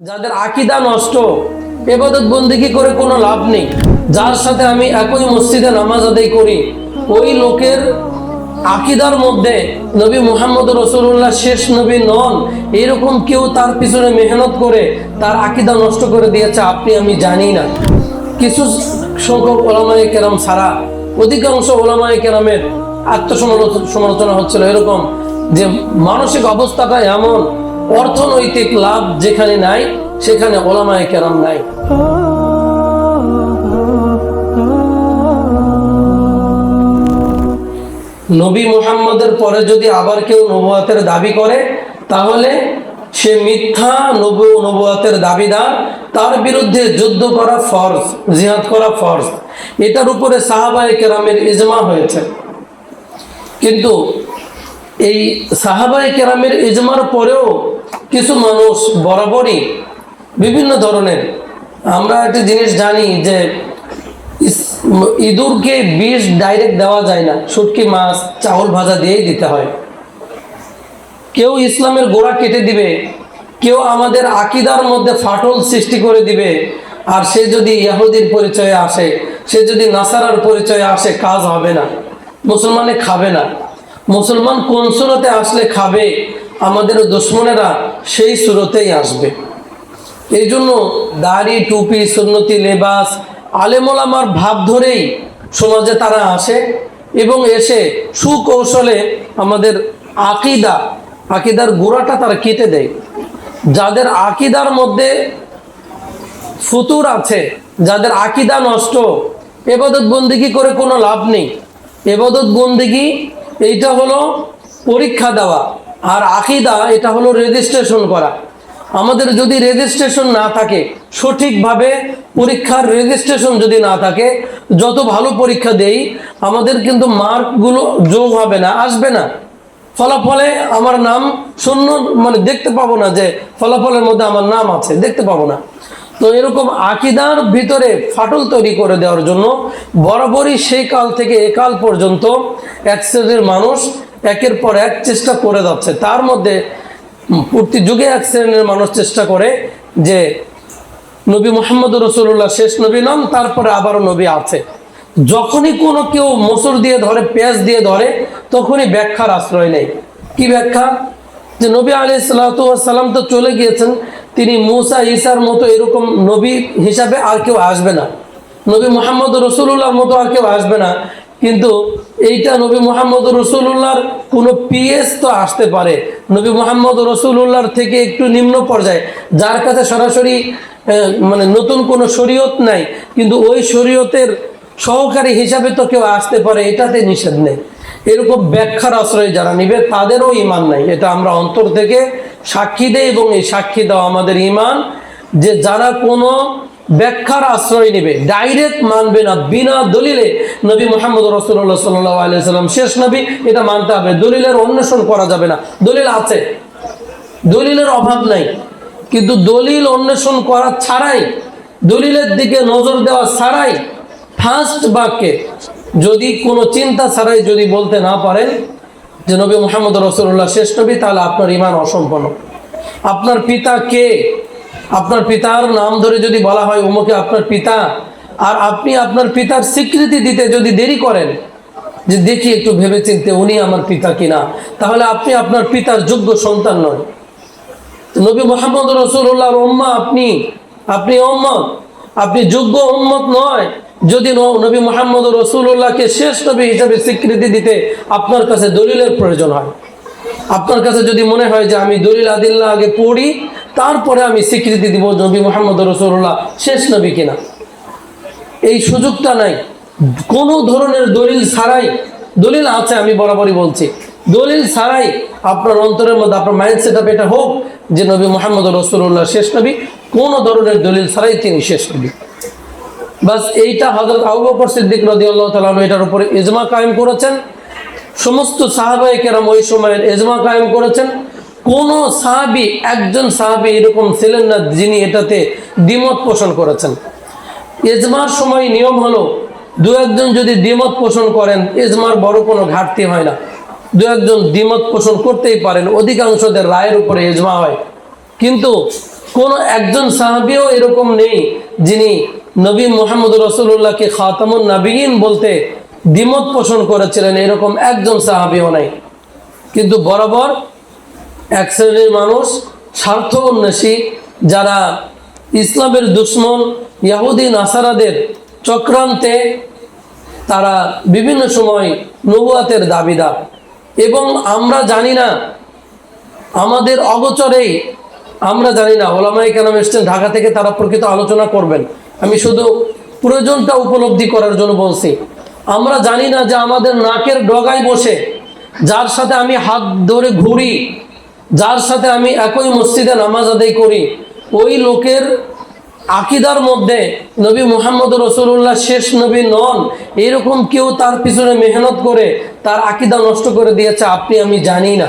যাদের আকিদা নষ্ট, এবাদত বন্দিগি করে কোনো লাভ নেই? যার সাথে আমি একই মসজিদে নামাজ আদায় করি, ওই লোকের আকিদার মধ্যে নবী মোহাম্মদ রসুল্লাহ শেষ নবী নন, এরকম কেউ তার পিছনে মেহনত করে, তার আকিদা নষ্ট করে দিয়েছে, আপনি আমি জানি না। কিছু সংখ্যক ওলামাই কেরাম ছাড়া অধিকাংশ ওলামাই কেরামের আত্মসমালোচনা সমালোচনা হচ্ছিল এরকম যে মানসিক অবস্থাটা এমন অর্থনৈতিক লাভ যেখানে নাই, সেখানে ওলামায় কেরাম নাই। নবী মুহাম্মদের পরে যদি আবার কেউ নবুয়াতের দাবি করে, তাহলে সে মিথ্যা নবু, নবুয়াতের দাবিদার, তার বিরুদ্ধে যুদ্ধ করা ফরজ, জিহাদ করা ফরজ। এটার উপরে সাহাবায়ে কেরামের ইজমা হয়েছে। কিন্তু এই সাহাবাই কেরামের ইজমার পরেও কিছু মানুষ বরাবরই বিভিন্ন ধরনের, আমরা একটা জিনিস জানি যে ইঁদুরকে বিষ ডাইরেক্ট দেওয়া যায় না, শুটকি, মাছ, চাউল ভাজা দিয়েই দিতে হয়। কেউ ইসলামের গোড়া কেটে দিবে, কেউ আমাদের আকিদার মধ্যে ফাটল সৃষ্টি করে দিবে, আর সে যদি ইয়াহুদির পরিচয়ে আসে, সে যদি নাসারার পরিচয়ে আসে, কাজ হবে না মুসলমানে খাবে না। মুসলমান কোন সুরতে আসলে খাবে? আমাদের দুশ্মনেরা সেই সুরতেই আসবে। এই জন্য দাড়ি, টুপি, সুন্নতি, লেবাস, আলেমোলামার ভাব ধরেই সমাজে তারা আসে এবং এসে সুকৌশলে আমাদের আকিদা, আকিদার গোড়াটা তারা কেটে দেয়। যাদের আকিদার মধ্যে ফুতুর আছে, যাদের আকিদা নষ্ট এবাদত বন্দিগি করে কোনো লাভ নেই। এবাদত বন্দিগি এইটা হলো পরীক্ষা দেওয়া। আর আকিদা, এটা হলো রেজিস্ট্রেশন করা। আমাদের যদি রেজিস্ট্রেশন না থাকে, সঠিকভাবে পরীক্ষার রেজিস্ট্রেশন যদি না থাকে, যত ভালো পরীক্ষা দেই, আমাদের কিন্তু মার্কগুলো যোগ হবে না, আসবে না। ফলাফলে আমার নাম শূন্য মানে দেখতে পাবো না যে ফলাফলের মধ্যে আমার নাম আছে, দেখতে পাবো না। তো এরকম আকিদার ভিতরে ফাটল তৈরি করে দেওয়ার জন্য বরাবরই সেই কাল থেকে একাল পর্যন্ত এক শ্রেণির মানুষ একের পর এক চেষ্টা করে যাচ্ছে। তার মধ্যে প্রতি যুগে এক শ্রেণির মানুষ চেষ্টা করে যে নবী মোহাম্মদ রসুল্লাহ শেষ নবী নন, তারপরে আবারও নবী আছে। যখনই কোনো কেউ মসুর দিয়ে ধরে, পেঁয়াজ দিয়ে ধরে, তখনই ব্যাখ্যার আশ্রয় নেই কি ব্যাখ্যা? যে নবী আলি সাল্লাম তো চলে গিয়েছেন তিনি মুসা, ঈসার মতো এরকম নবী হিসাবে আর কেউ আসবে না। নবী মোহাম্মদ রসুল্লাহর মতো আর কেউ আসবে না। কিন্তু এইটা নবী মোহাম্মদ রসুল্লাহর কোনো পিএস তো আসতে পারে। নবী মোহাম্মদ রসুল্লাহর থেকে একটু নিম্ন পর্যায়ে। যার কাছে সরাসরি মানে নতুন কোনো শরীয়ত নাই, কিন্তু ওই শরীয়তের সহকারী হিসাবে তো কেউ আসতে পারে, এটাতে নিষেধ নেই। এরকম ব্যাখ্যার আশ্রয় যারা নিবে, তাদেরও ইমান নাই। এটা আমরা অন্তর থেকে সাক্ষী দেয় এবং এই সাক্ষী দেওয়া আমাদের ইমান যে যারা কোনো ব্যাখ্যার আশ্রয় নেবে ডাইরেক্ট মানবে না, বিনা দলিলে নবী মোহাম্মদ রসুল্লাহ সাল্লাহ আলিয়াল্লাম শেষ নবী এটা মানতে হবে। দলিলের অন্বেষণ করা যাবে না। দলিল আছে। দলিলের অভাব নাই। কিন্তু দলিল অন্বেষণ করা ছাড়াই, দলিলের দিকে নজর দেওয়া ছাড়াই ফার্স্ট বাক্যে যদি কোনো চিন্তা ছাড়াই যদি বলতে না পারেন যে নবী মোহাম্মদ রসুল্লাহ শেষ নবী, তাহলে আপনার ইমান অসম্পন্ন। আপনার পিতা কে? আপনার পিতার নাম ধরে যদি বলা হয় উমকে আপনার পিতা, আর আপনি আপনার পিতার স্বীকৃতি দিতে যদি দেরি করেন, যে দেখি একটু ভেবে চিনতে উনি আমার পিতা কিনা, তাহলে আপনি আপনার পিতার যোগ্য সন্তান নন নবী মোহাম্মদ রসুল্লাহর উম্মা আপনি আপনি উম্মত, আপনি যোগ্য উম্মত নয়। যদি নবী মোহাম্মদ রসুল্লাহকে শেষ নবী হিসাবে স্বীকৃতি দিতে আপনার কাছে দলিলের প্রয়োজন হয়। আপনার কাছে যদি মনে হয় যে আমি দলিল আদিল্লাহ আগে পড়ি, তারপরে আমি স্বীকৃতি দিব নবী মোহাম্মদ রসুল্লাহ শেষ নবী কিনা। এই সুযোগটা নাই। কোনো ধরনের দলিল ছাড়াই, দলিল আছে আমি বরাবরই বলছি। দলিল ছাড়াই আপনার অন্তরের মধ্যে, আপনার মাইন্ড সেট আপ এটা হোক যে নবী মোহাম্মদ রসুল্লাহ শেষ নবী, কোনো ধরনের দলিল ছাড়াই তিনি শেষ নবী। বাস এইটা হজরত আবু বকর সিদ্দিক রদিয়াল্লাহ তাআলা এটার উপরে ইজমা কায়েম করেছেন। সমস্ত সাহাবাই কেরাম ওই সময়ের এজমা কায়েম করেছেন। কোন সাহাবি, একজন সাহাবি এরকম ছিলেন না যিনি এটাতে দ্বিমত পোষণ করেছেন। এজমার সময় নিয়ম হলো, দু একজন যদি দ্বিমত পোষণ করেন এজমার বড় কোনো ঘাটতি হয় না। দু একজন দ্বিমত পোষণ করতেই পারেন, অধিকাংশদের রায়ের উপরে এজমা হয়। কিন্তু কোন একজন সাহাবিও এরকম নেই যিনি নবী মোহাম্মদ রসুল্লাহকে খাতামুন নাবিগিন বলতে দ্বিমত পোষণ করেছিলেন এরকম একজন সাহাবিও নাই। কিন্তু বরাবর এক শ্রেণির মানুষ স্বার্থ উন্মেষী যারা ইসলামের দুশ্মন, ইয়াহুদি, নাসারাদের চক্রান্তে তারা বিভিন্ন সময় নবুয়াতের দাবিদার। এবং আমরা জানি না, আমাদের অগোচরেই আমরা জানি না ওলামাই কেন এসছেন ঢাকা থেকে তারা প্রকৃত আলোচনা করবেন। আমি শুধু প্রয়োজনটা উপলব্ধি করার জন্য বলছি। আমরা জানি না যে আমাদের নাকের ডগায় বসে যার সাথে আমি হাত ধরে ঘুরি, যার সাথে আমি একই মসজিদে নামাজ আদায় করি, ওই লোকের আকিদার মধ্যে নবী মোহাম্মদ রসুল্লাহ শেষ নবী নন, এরকম কেউ তার পিছনে মেহনত করে, তার আকিদা নষ্ট করে দিয়েছে আপনি, আমি জানি না।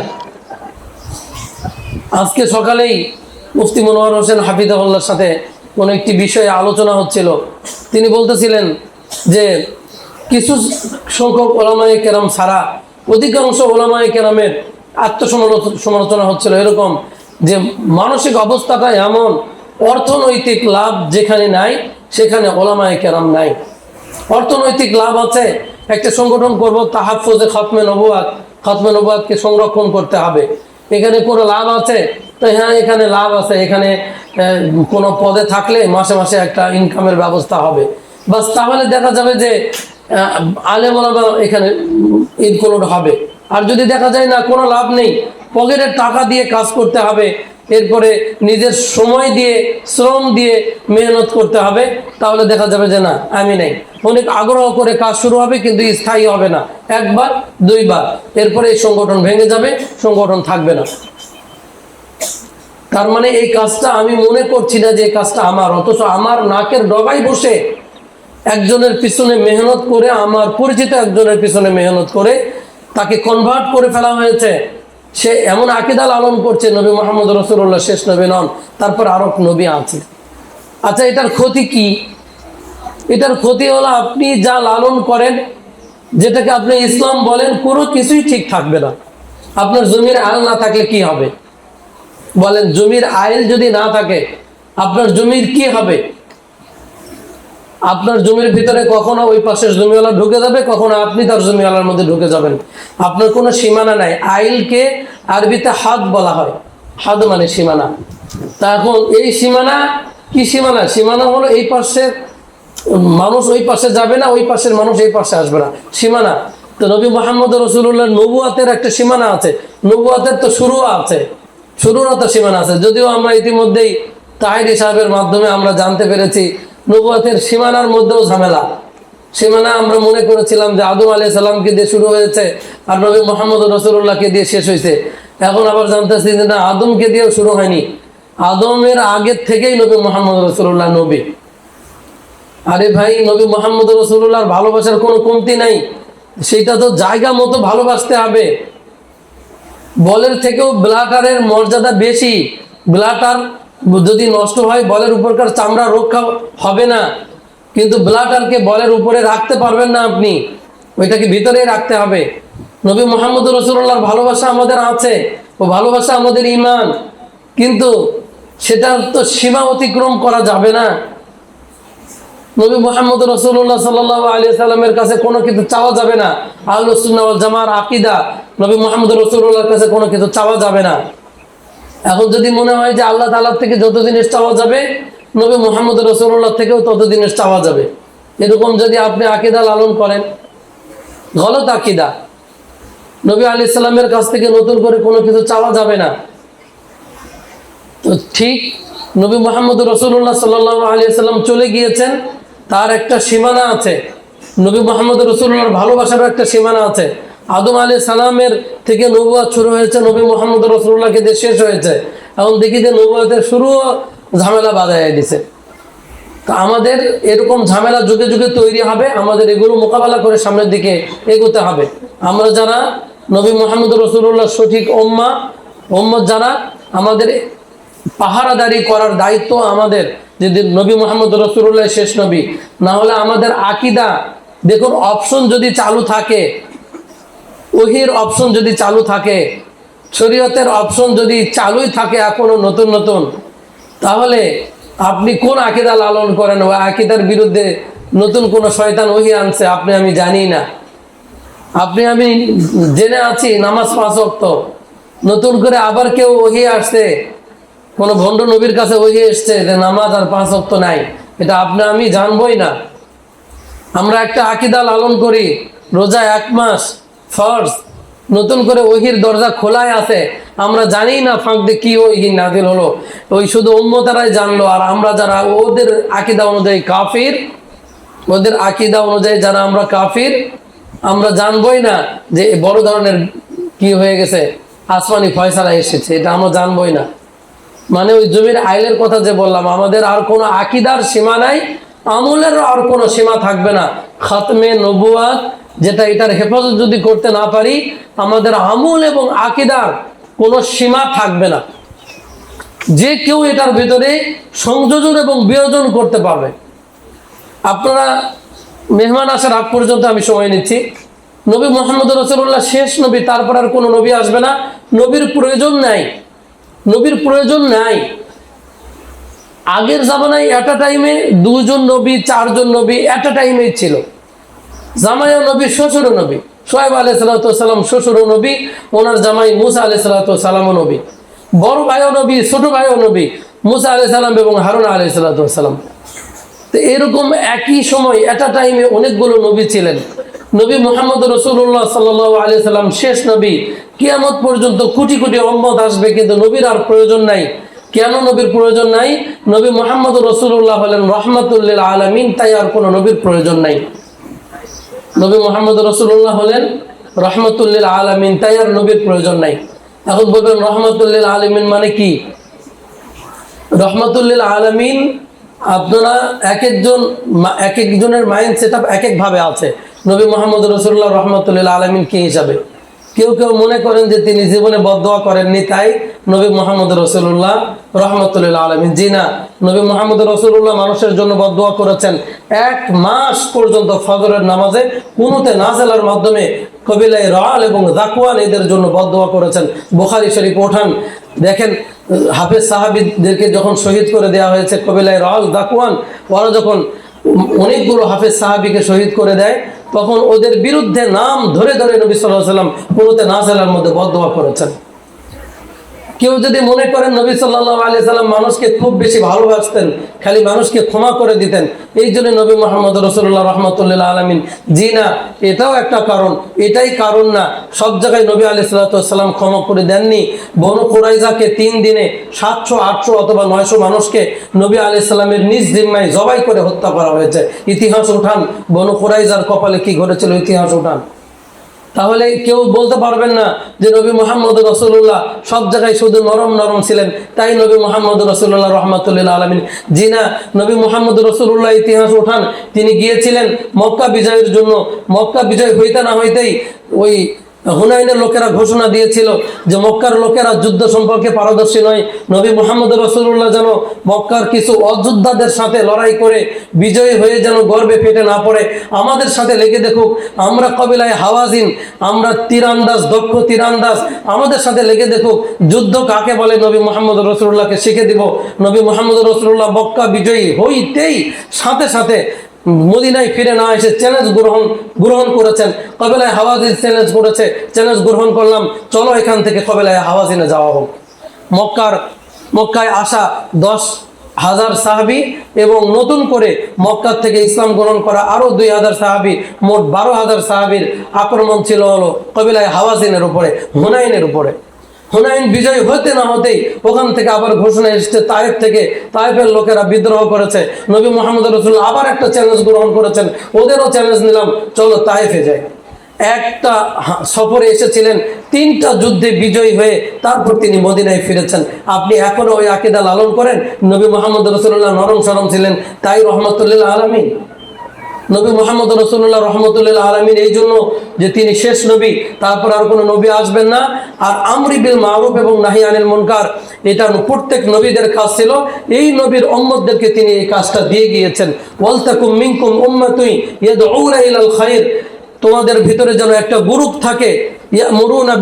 আজকে সকালেই মুফতি মনোয়ার হোসেন হাফিজাহুল্লার সাথে কোনো একটি বিষয়ে আলোচনা হচ্ছিল। তিনি বলতেছিলেন যে, কিছু সংখ্যক ওলামায় কেরাম ছাড়া অধিকাংশ ওলামায়ে কেরামের আত্মসমালোচনা সমালোচনা হচ্ছিল এরকম যে, মানসিক অবস্থাটা এমন, অর্থনৈতিক লাভ যেখানে নাই, সেখানে ওলামায় কেরাম নাই। অর্থনৈতিক লাভ আছে, একটা সংগঠন করব, তাহাফুজে খতমে নবুয়াত, খতমে নবুয়াতকে সংরক্ষণ করতে হবে। এখানে কোনো লাভ আছে তো হ্যাঁ এখানে লাভ আছে। এখানে কোনো পদে থাকলে মাসে মাসে একটা ইনকামের ব্যবস্থা হবে। বাস তাহলে দেখা যাবে যে আলে বলাবা এখানে ইনক্লুড হবে। আর যদি দেখা যায় না, কোনো লাভ নেই পকেটের টাকা দিয়ে কাজ করতে হবে, এরপরে নিজের সময় দিয়ে, শ্রম দিয়ে মেহনত করতে হবে, তাহলে দেখা যাবে যে না, আমি নেই। অনেক আগ্রহ করে কাজ শুরু হবে, কিন্তু স্থায়ী হবে না। একবার, দুইবার, এরপরে এই সংগঠন ভেঙে যাবে, সংগঠন থাকবে না। তার মানে এই কাজটা আমি মনে করছি না যে এই কাজটা আমার, অথচ আমার নাকের ডগায় বসে একজনের পিছনে মেহনত করে, আমার পরিচিত একজনের পিছনে মেহনত করে তাকে কনভার্ট করে ফেলা হয়েছে। সে এমন আকিদা লালন করছে, নবী মোহাম্মদ রসুল্লাহ শেষ নবী নন, তারপর আরও নবী আছে। আচ্ছা এটার ক্ষতি কি? এটার ক্ষতি হলো আপনি যা লালন করেন, যেটাকে আপনি ইসলাম বলেন, কোনো কিছুই ঠিক থাকবে না। আপনার জমির আল না থাকলে কি হবে? বলেন, জমির আইল যদি না থাকে, আপনার জমির কি হবে? আপনার জমির ভিতরে কখনো ওই পাশের জমিওয়ালা ঢুকে যাবে, কখনো আপনি তার জমিওয়ালার মধ্যে ঢুকে যাবেন। আপনার কোনো সীমানা নাই। আইলকে আরবিতে হাত বলা হয়। হাত মানে সীমানা। তা এখন এই সীমানা কি সীমানা? সীমানা হলো এই পাশের মানুষ ওই পাশে যাবে না, ওই পাশের মানুষ এই পাশে আসবে না। সীমানা। তো নবী মোহাম্মদ রসুল্লাহ নবুয়াতের একটা সীমানা আছে। নবুয়াতের তো শুরু আছে। শুরুরও সীমানা আছে। যদিও আমরা ইতিমধ্যেই তাহিরি সাহেবের মাধ্যমে আমরা জানতে পেরেছি, নবুয়াতের সীমানার মধ্যেও ঝামেলা। সীমানা আমরা মনে করেছিলাম যে আদম আলি সাল্লামকে দিয়ে শুরু হয়েছে আর নবী মোহাম্মদ রসুল্লাহকে দিয়ে শেষ হয়েছে। এখন আবার জানতেছি যে না, আদমকে দিয়েও শুরু হয়নি। আদমের আগের থেকেই নবী মোহাম্মদ রসুল্লাহ নবী। আরে ভাই, নবী মোহাম্মদ রসুল্লাহর ভালোবাসার কোনো কমতি নাই। সেটা তো জায়গা মতো ভালোবাসতে হবে। বলের থেকেও ব্লাটারের মর্যাদা বেশি। ব্লাটার যদি নষ্ট হয়, বলের উপরকার চামড়া রক্ষা হবে না। কিন্তু ব্লাটারকে বলের উপরে রাখতে পারবেন না আপনি। ওইটাকে ভিতরেই রাখতে হবে। নবী মোহাম্মদ রসুল্লাহর ভালোবাসা আমাদের আছে ও ভালোবাসা আমাদের ইমান কিন্তু সেটার তো সীমা অতিক্রম করা যাবে না। নবী মোহাম্মদ রসুল্লাহ সাল্লাহ আলী সাল্লামের কাছে কোনো কিছু চাওয়া যাবে না। আহলুসুল্লাহ জামার আকিদা। নবী মোহাম্মদ রসুল্লাহর কাছে কোনো কিছু চাওয়া যাবে না। এখন যদি মনে হয় যে আল্লাহ তালার থেকে যত জিনিস চাওয়া যাবে, নবী মোহাম্মদ রসুল্লাহ থেকেও তত জিনিস চাওয়া যাবে। এরকম যদি আপনি আকিদা লালন করেন, গলত আকিদা, নবী আলি সাল্লামের কাছ থেকে নতুন করে কোনো কিছু চাওয়া যাবে না। তো ঠিক নবী মোহাম্মদ রসুল্লাহ সাল্লাহ আলী সাল্লাম চলে গিয়েছেন। তার একটা সীমানা আছে। নবী মোহাম্মদ রসুল্লাহর ভালোবাসার একটা সীমানা আছে। আদম আলী সালামের থেকে নবুয়াদ শুরু হয়েছে, নবী মোহাম্মদ রসুল্লাহকে দিয়ে শেষ হয়েছে। এখন দেখি যে নবুয়াদের শুরুও ঝামেলা বাধায় দিছে। তা আমাদের এরকম ঝামেলা যুগে যুগে তৈরি হবে, আমাদের এগুলো মোকাবেলা করে সামনের দিকে এগোতে হবে। আমরা যারা নবী মোহাম্মদ রসুল্লাহ সঠিক ওম্মা ওম্মত যারা, আমাদের পাহারাদারি করার দায়িত্ব আমাদের। যে যে নবী মোহাম্মদ রসুল্লাহ শেষ নবী, না হলে আমাদের আকিদা, দেখুন অপশন যদি চালু থাকে, ওহির অপশন যদি চালু থাকে, শরীয়তের অপশন যদি চালুই থাকে এখনও নতুন নতুন, তাহলে আপনি কোন আকিদা লালন করেন? ওই আকিদার বিরুদ্ধে নতুন কোন শয়তান ওহি আনছে, আপনি আমি জানি না। আপনি আমি জেনে আছি, নামাজ পাঁচ নতুন করে আবার কেউ ওহি আসছে কোন ভণ্ড নবীর কাছে ওহি এসছে যে নামাজ আর পাঁচ ওয়াক্ত নাই। এটা আপনি আমি জানবই না। আমরা একটা আকিদা লালন করি, রোজা এক মাস, ফর্জ, নতুন করে ওহির দরজা খোলাই আছে। আমরা জানি না ফাঁক দিয়ে কি ওহি নাজিল হলো। ওই শুধু উম্মতারাই জানলো, আর আমরা যারা ওদের আকিদা অনুযায়ী কাফির, ওদের আকিদা অনুযায়ী যারা আমরা কাফির, আমরা জানবই না যে বড় ধরনের কি হয়ে গেছে। আসমানি ফয়সালা এসেছে, এটা আমরা জানবই না। মানে ওই জমির আইলের কথা যে বললাম, আমাদের আর কোনো আকিদার সীমা নাই, আমলের আর কোনো সীমা থাকবে না। খাতমে নবুয়াত, যেটা এটার হেফাজত যদি করতে না পারি, আমাদের আমল এবং আকিদার কোনো সীমা থাকবে না। যে কেউ এটার ভিতরে সংযোজন এবং বিয়োজন করতে পারবে। আপনারা মেহমান আসার আগ পর্যন্ত আমি সময় নিচ্ছি। নবী মোহাম্মদ রসুল্লাহ শেষ নবী, তারপর আর কোনো নবী আসবে না। নবীর প্রয়োজন নাই। নবীর প্রয়োজন নাই। আগের জামানায় একটা টাইমে দুজন নবী, চারজন নবী একটা টাইমে ছিল। জামাইও নবী শ্বশুর নবী। সোহেব আলাই সালাতাম শ্বশুর নবী, ওনার জামাই মুসা আলাই সালাতামও নবী। বড় ভাইও নবী, ছোট ভাইও নবী, মুসা আলাই সালাম এবং হারুন আলাই সালাতাম তো এরকম একই সময়, একটা টাইমে অনেকগুলো নবী ছিলেন। নবী মোহাম্মদ রসুল্লাহ সাল্লাহ আলি সাল্লাম শেষ নবী। কিয়ামত পর্যন্ত কোটি কোটি অম্মত আসবে, কিন্তু নবীর আর প্রয়োজন নাই। কেন নবীর প্রয়োজন নাই? নবী মোহাম্মদ রসুল্লাহ হলেন রহমতুল্লিল আলমিন, তাই আর কোনো নবীর প্রয়োজন নাই। নবী মোহাম্মদ রসুল্লাহ হলেন রহমতুল্লিল আলমিন, তাই আর নবীর প্রয়োজন নাই। এখন বলবেন রহমতুল্লিল আলমিন মানে কি? রহমতুল্লিল আলমিন আপনারা এক একজন এক একজনের মাইন্ড সেট আপ এক একভাবে আছে। নবী মোহাম্মদ রসুল্লাহ রহমতুল্লাহ আলমিন কি হিসাবে? কেউ কেউ মনে করেন যে তিনি জীবনে বদোয়া করেননি, তাই নবী মোহাম্মদ রসুল্লাহ রহমতুল্লাহ আলমিন। জি না, নবী মোহাম্মদ রসুল্লাহ মানুষের জন্য বদোয়া করেছেন। এক মাস পর্যন্ত ফজরের নামাজে কুনুতে নাজেলার মাধ্যমে কবিলায় রাল এবং জাকুয়ান এদের জন্য বদোয়া করেছেন। বোখারি শরীফ ওঠান। দেখেন হাফেজ সাহাবিদেরকে যখন শহীদ করে দেওয়া হয়েছে কবিলায় রাল দাকুয়ান, ওরা যখন অনেকগুলো হাফেজ সাহাবিকে শহীদ করে দেয়, তখন ওদের বিরুদ্ধে নাম ধরে ধরে নবী সাল্লাহ সাল্লাম পুরোতে নাজেলার মধ্যে বদ করেছেন। কেউ যদি মনে করেন নবী সাল্লাহ আলি সাল্লাম মানুষকে খুব বেশি ভালোবাসতেন, খালি মানুষকে ক্ষমা করে দিতেন, এই জন্য নবী মোহাম্মদ রসুল্লাহ রহমতুল্লাহ আলমিন, জি না, এটাও একটা কারণ, এটাই কারণ না, সব জায়গায় নবী আলি সাল্লাম ক্ষমা করে দেননি। বনু কুরাইজাকে তিন দিনে সাতশো, আটশো অথবা নয়শো মানুষকে নবী আলি সাল্লামের নিজ জিম্মায় জবাই করে হত্যা করা হয়েছে। ইতিহাস উঠান, বনু কুরাইজার কপালে কি ঘটেছিল? ইতিহাস উঠান। তাহলে কেউ বলতে পারবেন না যে নবী মোহাম্মদ রসুল্লাহ সব জায়গায় শুধু নরম নরম ছিলেন। তাই নবী মোহাম্মদ রসুল্লাহ রহমতুল্লাহ আলমিন জি না নবী মোহাম্মদ রসুল্লাহ ইতিহাস উঠান, তিনি গিয়েছিলেন মক্কা বিজয়ের জন্য। মক্কা বিজয় হইতে না হইতেই ওই হুনাইনের লোকেরা ঘোষণা দিয়েছিল যে মক্কার লোকেরা যুদ্ধ সম্পর্কে পারদর্শী নয়। নবী মোহাম্মদ রসুল্লাহ যেন মক্কার কিছু অযোদ্ধাদের সাথে লড়াই করে বিজয়ী হয়ে যেন গর্বে ফেটে না পড়ে। আমাদের সাথে লেগে দেখুক, আমরা কবিলায় হাওয়াজিন, আমরা তীরান্দাজ, দক্ষ তীরান্দাজ, আমাদের সাথে লেগে দেখুক, যুদ্ধ কাকে বলে নবী মোহাম্মদ রসুল্লাহকে শিখে দিব। নবী মোহাম্মদ রসুল্লাহ মক্কা বিজয়ী হইতেই সাথে সাথে মদিনায় ফিরে না এসে চ্যালেঞ্জ গ্রহণ গ্রহণ করেছেন। কবেলায় হাওয়াজিন চ্যালেঞ্জ করেছে। চ্যালেঞ্জ গ্রহণ করলাম। চলো এখান থেকে কবেলায় হাওয়াজিনে যাওয়া হোক। মক্কার, মক্কায় আসা দশ হাজার সাহাবি এবং নতুন করে মক্কার থেকে ইসলাম গ্রহণ করা আরও দুই হাজার সাহাবি, মোট বারো হাজার সাহাবির আক্রমণ ছিল হলো কবিলায় হাওয়াজিনের উপরে, হুনাইনের উপরে। হুনাইন বিজয় হতে না হতেই ওখান থেকে আবার ঘোষণা এসেছে তাইফ থেকে। তাইফের লোকেরা বিদ্রোহ করেছে। নবী মোহাম্মদ রসুল্লাহ আবার একটা চ্যালেঞ্জ গ্রহণ করেছেন। ওদেরও চ্যালেঞ্জ নিলাম। চলো তাইফে যাই। একটা সফরে এসেছিলেন, তিনটা যুদ্ধে বিজয়ী হয়ে তারপর তিনি মদিনায় ফিরেছেন। আপনি এখনও ওই আকিদা লালন করেন? নবী মোহাম্মদ রসুল্লাহ নরম সরম ছিলেন। তাই রহমতুল্লাহ আলমিন। নবী মোহাম্মদ রসুল্লাহ রহমতুল্লাহ আলমিন এই জন্য যে তিনি শেষ নবী, তারপর আর কোনো নবী আসবেন না। আর আমরি বিল মারুফ এবং নাহি আনিল মুনকার, এটা প্রত্যেক নবীদের কাজ ছিল। এই নবীর অম্মদদেরকে তিনি এই কাজটা দিয়ে গিয়েছেন। ওয়ালতাকুম মিঙ্কুম উম্মাতুই ইয়াদউনা ইলাল খাইর, তোমাদের ভিতরে যেন একটা গ্রুপ থাকে ইয়ামুরুনা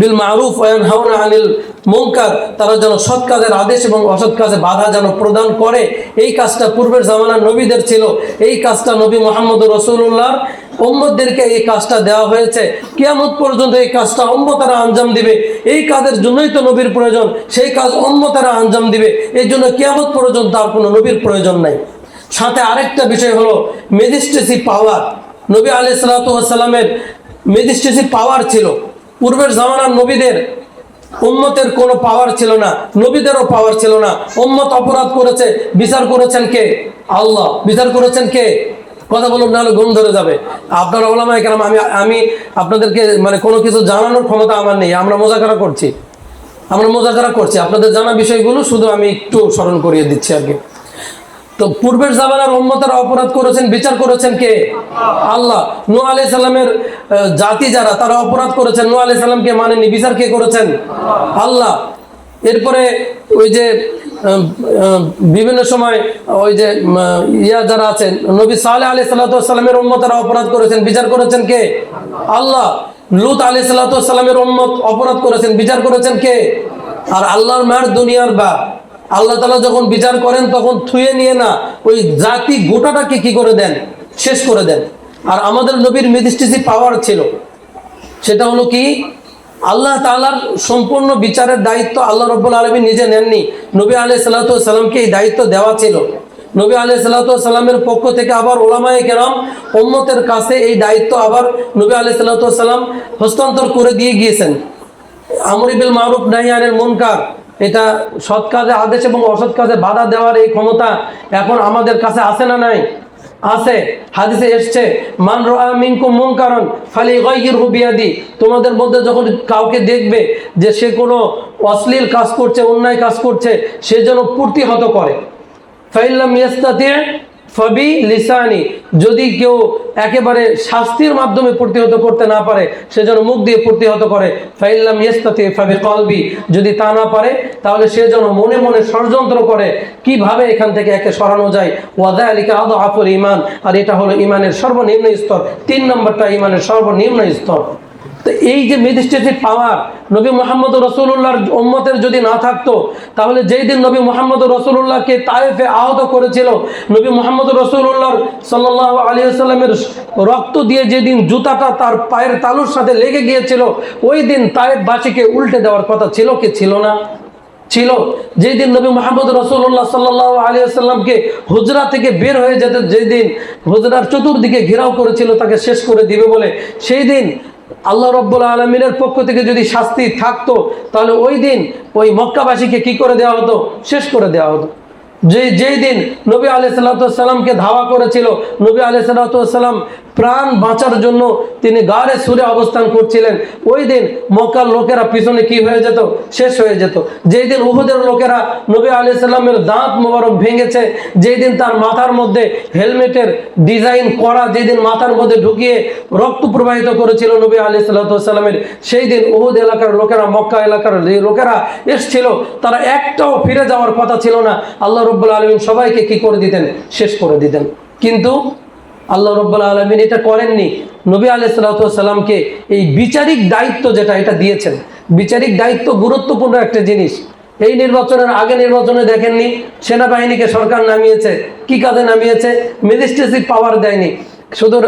বিল মারুফ ওয়া ইয়ানহাউনা আনিল মুনকার। তারা যেন সৎ কাজের আদেশ এবং অসৎ কাজে বাধা যেন প্রদান করে। এই কাজটা পূর্বের জামানার নবীদের ছিল। এই কাজটা নবী মোহাম্মদ রসুল্লাহর উম্মতদেরকে এই কাজটা দেওয়া হয়েছে। কিয়ামত পর্যন্ত এই কাজটা উম্মতারা আঞ্জাম দিবে। এই কাজের জন্যই তো নবীর প্রয়োজন। সেই কাজ উম্মতারা আঞ্জাম দিবে। এই জন্য কিয়ামত পর্যন্ত আর কোনো নবীর প্রয়োজন নাই। সাথে আরেকটা বিষয় হলো, মেজিস্ট্রেসি পাওয়ার। নবী আলি সালাতামের মেজিস্ট্রেসি পাওয়ার ছিল। পূর্বের জামানার নবীদের উম্মতের কোনো পাওয়ার ছিল না, নবীদেরও পাওয়ার ছিল না। উম্মত অপরাধ করেছে, বিচার করেছেন কে? আল্লাহ। বিচার করেছেন কে? কথা বলুন, নাহলে ঘুম ধরে যাবে। আপনার ওলামায় কেন আমি আমি আপনাদেরকে মানে কোনো কিছু জানানোর ক্ষমতা আমার নেই। আমরা মোজাকারা করছি। আমরা মোজাকারা করছি। আপনাদের জানা বিষয়গুলো শুধু আমি একটু স্মরণ করিয়ে দিচ্ছি আর কি। তো পূর্বের জামানার উম্মতেরা অপরাধ করেছেন, বিচার করেছেন কে? আল্লাহ। নূ আলাই সাল্লামের জাতি যারা, তারা অপরাধ করেছেন। নূ আলাই সাল্লামকে মানেনি বিচার কে করেছেন? আল্লাহ। এরপরে ওই যে বিভিন্ন সময় ওই যে ইয়া যারা আছেন, নবী সালে আলি সাল্লামের উম্মতেরা অপরাধ করেছেন। বিচার করেছেন কে? আল্লাহ। লুত আলি সাল্লামের উম্মত অপরাধ করেছেন। বিচার করেছেন কে? আর আল্লাহর মার দুনিয়ার বা আল্লাহ তালা যখন বিচার করেন, তখন থুয়ে নিয়ে না, ওই জাতি গোটাটাকে কি করে দেন? শেষ করে দেন। আর আমাদের নবীর মেজিস্ট্রেসি পাওয়ার ছিল। সেটা হলো কি? আল্লাহ তালার সম্পূর্ণ বিচারের দায়িত্ব আল্লাহ রব্বুল আলমী নিজে নেননি। নবী আলি সাল্লাতামকে এই দায়িত্ব দেওয়া ছিল। নবী আলি সাল্লাতামের পক্ষ থেকে আবার ওলামায়ে কেরাম উম্মতের কাছে এই দায়িত্ব আবার নবী আলি সাল্লাতাম হস্তান্তর করে দিয়ে গিয়েছেন। আমরিবিল মারুফ নাহি আনিল মুনকার এটা সৎ কাজে আদেশ এবং অসৎ কাজে বাধা দেওয়ার এই ক্ষমতা এখন আমাদের কাছে আছে না নাই? আছে। হাদিসে এসছে, মান মিনকু মন কারণ ফালে ফালিগাইয়িরহু হুবিয়াদি তোমাদের মধ্যে যখন কাউকে দেখবে যে সে কোনো অশ্লীল কাজ করছে, অন্যায় কাজ করছে, সে যেন প্রতিহত করে। ফাইল্লাম ইয়াস্তাতি ফবি লিসানি, যদি কেউ একেবারে শাস্তির মাধ্যমে প্রতিহত করতে না পারে, সে যেন মুখ দিয়ে প্রতিহত করে। ফাইল্লাম ইস্তাতি ফাবি কলবি, যদি তা না পারে, তাহলে সে যেন মনে মনে ষড়যন্ত্র করে, কীভাবে এখান থেকে একে সরানো যায়। ওয়াদা আলিকা আদ আফুল ইমান আর এটা হলো ইমানের সর্বনিম্ন স্তর। তিন নম্বরটা ইমানের সর্বনিম্ন স্তর। তো এই যে মেজিস্ট্রেটিভ পাওয়ার নবী মোহাম্মদ রসুল্লাহর উম্মতের যদি না থাকতো, তাহলে যেই দিন নবী মোহাম্মদ রসুল্লাহকে তায়েফে আহত করেছিল, নবী মোহাম্মদ রসুল্লাহর সাল্লাহ আলী সাল্লামের রক্ত দিয়ে যেদিন জুতাটা তার পায়ের তালুর সাথে লেগে গিয়েছিল, ওই দিন তায়েফবাসীকে উল্টে দেওয়ার কথা ছিল কি ছিল না? ছিল। যেই দিন নবী মোহাম্মদ রসুল্লাহ সাল্লাহ আলী আসাল্লামকে হুজরা থেকে বের হয়ে যেতে, যেই দিন হুজরার চতুর্দিকে ঘেরাও করেছিল, তাকে শেষ করে দিবে বলে, সেই দিন আল্লাহ রব্বুল আলমিনের পক্ষ থেকে যদি শাস্তি থাকতো, তাহলে ওই দিন ওই মক্কাবাসীকে কি করে দেওয়া হতো? শেষ করে দেওয়া হতো। যে, যেই দিন নবী আলি সাল্লাতামকে ধাওয়া করেছিল, নবী আলি প্রাণ বাঁচার জন্য তিনি গাড়ে সুরে অবস্থান করছিলেন। ওই দিন মক্কার লোকেরা পিছনে কি হয়ে যেত? শেষ হয়ে যেত। যেই দিন উহুদের লোকেরা নবী আলি সাল্লামের দাঁত মোবারক ভেঙেছে, যেই দিন তার মাথার মধ্যে হেলমেটের ডিজাইন করা, যেই দিন মাথার মধ্যে ঢুকিয়ে রক্ত প্রবাহিত করেছিল নবী আলি সাল্লাতামের সেই দিন উহুদ এলাকার লোকেরা, মক্কা এলাকার যে লোকেরা এসছিল, তারা একটাও ফিরে যাওয়ার কথা ছিল না। আল্লাহ রব্বুল আলমিন সবাইকে কি করে দিতেন? শেষ করে দিতেন। কিন্তু আল্লাহ রব্বুল আলমিন এটা করেননি। নবী আলি সাল্লাতামকে এই বিচারিক দায়িত্ব যেটা, এটা দিয়েছেন। বিচারিক দায়িত্ব গুরুত্বপূর্ণ একটা জিনিস। এই নির্বাচনের আগে নির্বাচনে দেখেননি, সেনাবাহিনীকে সরকার নামিয়েছে, কি কাজে নামিয়েছে? ম্যাজিস্ট্রেসি পাওয়ার দেয়নি। শুধু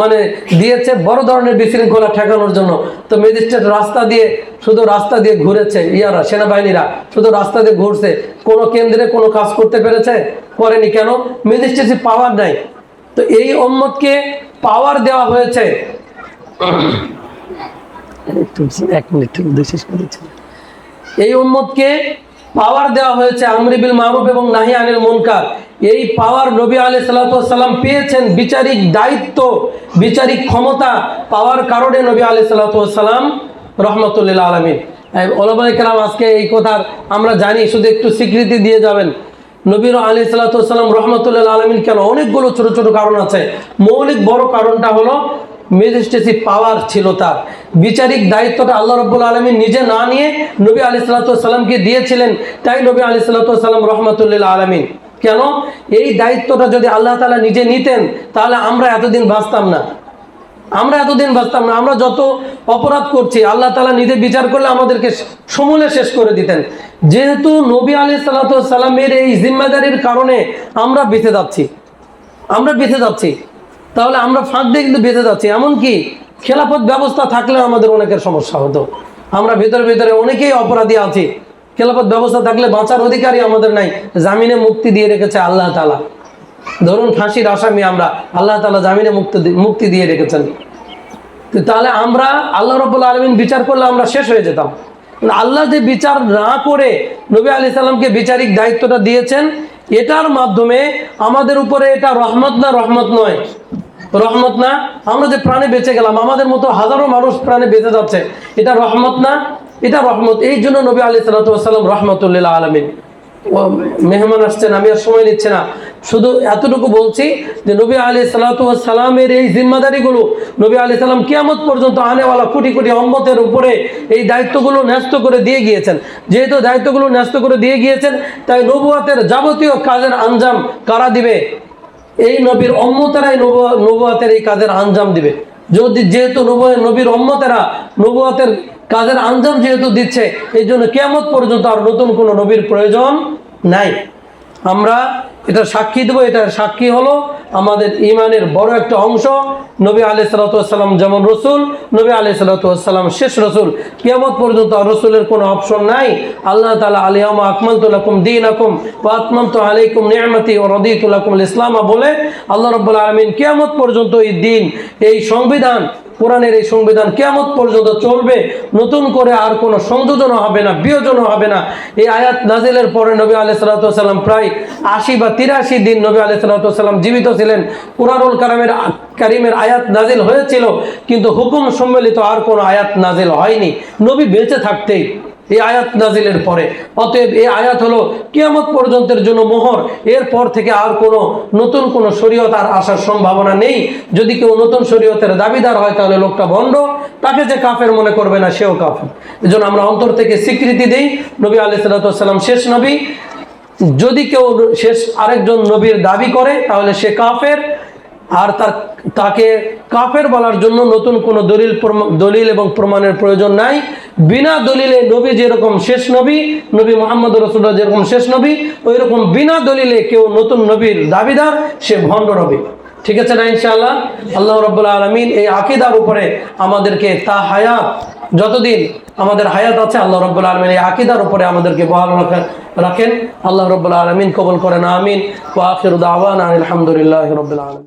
মানে দিয়েছে বড় ধরনের বিশৃঙ্খলা ঠেকানোর জন্য। তো ম্যাজিস্ট্রেট রাস্তা দিয়ে, শুধু রাস্তা দিয়ে ঘুরেছে ইয়ারা, সেনাবাহিনীরা। শুধু রাস্তা দিয়ে ঘুরছে। কোনো কেন্দ্রে কোনো কাজ করতে পেরেছে? করেনি। কেন? ম্যাজিস্ট্রেসি পাওয়ার নাই। তো এই উম্মতকে পাওয়ার দেওয়া হয়েছে। এক মিনিট শেষ এই উম্মতকে পাওয়ার দেওয়া হয়েছে আমরিবিল মারুফ এবং নাহি আনিল মুনকার। এই পাওয়ার নবী আলি সাল্লাম পেয়েছেন বিচারিক দায়িত্ব, বিচারিক ক্ষমতা পাওয়ার কারণে নবী আলি সাল্লাম রহমতুল্লাহ আলমিন। ওলামাই কালাম আজকে এই কথার আমরা জানি, শুধু একটু স্বীকৃতি দিয়ে যাবেন। নবীর আলী সাল্লাম রহমতুল্লাহ আলমিন কেন? অনেকগুলো ছোট ছোট কারণ আছে। মৌলিক বড় কারণটা হলো, ম্যাজিস্ট্রেসি পাওয়ার ছিল তার। বিচারিক দায়িত্বটা আল্লাহ রব্বুল আলমী নিজে না নিয়ে নবী আলি সাল্লাতামকে দিয়েছিলেন, তাই নবী আলি সাল্লাতাম রহমতুল্লাহ আলমিন। কেন? এই দায়িত্বটা যদি আল্লাহ তালা নিজে নিতেন, তাহলে আমরা এতদিন বাঁচতাম না। আমরা এতদিন বাঁচতাম না। আমরা যত অপরাধ করছি, আল্লাহ তালা নিজে বিচার করলে আমাদেরকে সমূলে শেষ করে দিতেন। যেহেতু নবী আলি সাল্লামের এই জিম্মাদারির কারণে আমরা বেঁচে যাচ্ছি, আমরা বেঁচে যাচ্ছি, তাহলে আমরা ফাঁক দিয়ে কিন্তু বেঁচে যাচ্ছি। এমনকি খেলাফত ব্যবস্থা থাকলে আমাদের অনেকের সমস্যা হতো। আমরা ভেতরে ভেতরে অনেকেই অপরাধী আছি। খেলাফত ব্যবস্থা থাকলে বাঁচার অধিকারই আমাদের নাই। জামিনে মুক্তি দিয়ে রেখেছে আল্লাহ তালা ধরুন ফাঁসির আসামি আমরা, আল্লাহ তালা জামিনে মুক্তি মুক্তি দিয়ে রেখেছেন। তাহলে আমরা আল্লাহ রব্বুল আলমিন বিচার করলে আমরা শেষ হয়ে যেতাম। আল্লাহ যে বিচার না করে নবী আলি সাল্লামকে বিচারিক দায়িত্বটা দিয়েছেন, এটার মাধ্যমে আমাদের উপরে এটা রহমত না রহমত নয়? রহমত না? আমরা যে প্রাণে বেঁচে গেলাম, আমাদের মতো হাজারো মানুষ প্রাণে বেঁচে যাচ্ছে, এটা রহমত না? এটা রহমত। এই জন্য নবী আলি সাল্লাম রহমতুল্লাহ আলমিন। মেহমান আসছেন, আমি আর সময় নিচ্ছে না। শুধু এতটুকু বলছি যে নবী আলি সালামের এই জিম্মাদারিগুলো নবী আলি সাল্লাম কিয়ামত পর্যন্ত আনেওয়ালা কোটি কোটি অম্মতের উপরে এই দায়িত্বগুলো ন্যস্ত করে দিয়ে গিয়েছেন। যেহেতু দায়িত্বগুলো ন্যস্ত করে দিয়ে গিয়েছেন, তাই নবুয়াতের যাবতীয় কাজের আঞ্জাম কারা দিবে? এই নবীর অম্মতেরাই নবুয়া- নবুয়াতের এই কাজের আঞ্জাম দিবে। যদি যেহেতু নব- নবীর অম্মতেরা নবুয়াতের কাজের আঞ্জাম যেহেতু দিচ্ছে, এই জন্য কেমত পর্যন্ত আর নতুন কোনো নবীর প্রয়োজন নাই। আমরা এটা সাক্ষী দেবো এটার সাক্ষী হলো আমাদের ইমানের বড় একটা অংশ। নবী আলি সালাতাম যেমন রসুল, নবী আলি সালাতাম শেষ রসুল। কিয়ামত পর্যন্ত রসুলের কোনো অপশন নাই। আল্লাহ তালা আলিয়াম আকমাল তুলাকুম দিন আকুম ও আত্মাম তো আলাইকুম নিয়ামতি ও রদিতুলাকুম ইসলামা বলে আল্লাহ রব্বুল আলমিন কিয়ামত পর্যন্ত এই দিন, এই সংবিধান কোরআনের এই সংবিধান কেমন পর্যন্ত চলবে, নতুন করে আর কোনো সংযোজন হবে না, বিয়োজনও হবে না। এই আয়াত নাজিলের পরে নবী আলি প্রায় আশি বা তিরাশি দিন নবী আলি জীবিত ছিলেন। কোরআনুল কারামের কারিমের আয়াত নাজিল হয়েছিল, কিন্তু হুকুম সম্মিলিত আর কোনো আয়াত নাজিল হয়নি। নবী বেঁচে থাকতেই এই আয়াত নাজিলের পরে। অতএব এই আয়াত হলো কিয়ামত পর্যন্তের জন্য মোহর। এরপর থেকে আর কোনো নতুন কোনো শরীয়ত আর আসার সম্ভাবনা নেই। যদি কেউ নতুন শরীয়তের দাবিদার হয়, তাহলে লোকটা ভণ্ড। তাকে যে কাফের মনে করবে না, সেও কাফের। এজন্য আমরা অন্তর থেকে স্বীকৃতি দিই, নবী আলি সাল্লাম শেষ নবী। যদি কেউ শেষ আরেকজন নবীর দাবি করে, তাহলে সে কাফের। আর তার, তাকে কাফের বলার জন্য নতুন কোনো দলিল দলিল এবং প্রমাণের প্রয়োজন নাই। বিনা দলিলে নবী যেরকম শেষ নবী নবী মোহাম্মদ রসুল্লাহ যেরকম শেষ নবী ওই রকম বিনা দলিলে কেউ নতুন নবীর দাবিদার, সে ভণ্ড নবী। ঠিক আছে না ইনশাআল্লাহ? আল্লাহ রব্বুল্লা আলমিন এই আকিদার উপরে আমাদেরকে তা হায়াত, যতদিন আমাদের হায়াত আছে, আল্লাহ রব্বুল আলমিন এই আকিদার উপরে আমাদেরকে বহাল রাখেন রাখেন। আল্লাহ রব্বুল আলমিন কবল করেন, আমিন। ওয়াখির দাওয়ান আলহামদুলিল্লাহ রব্বুল আলমিন।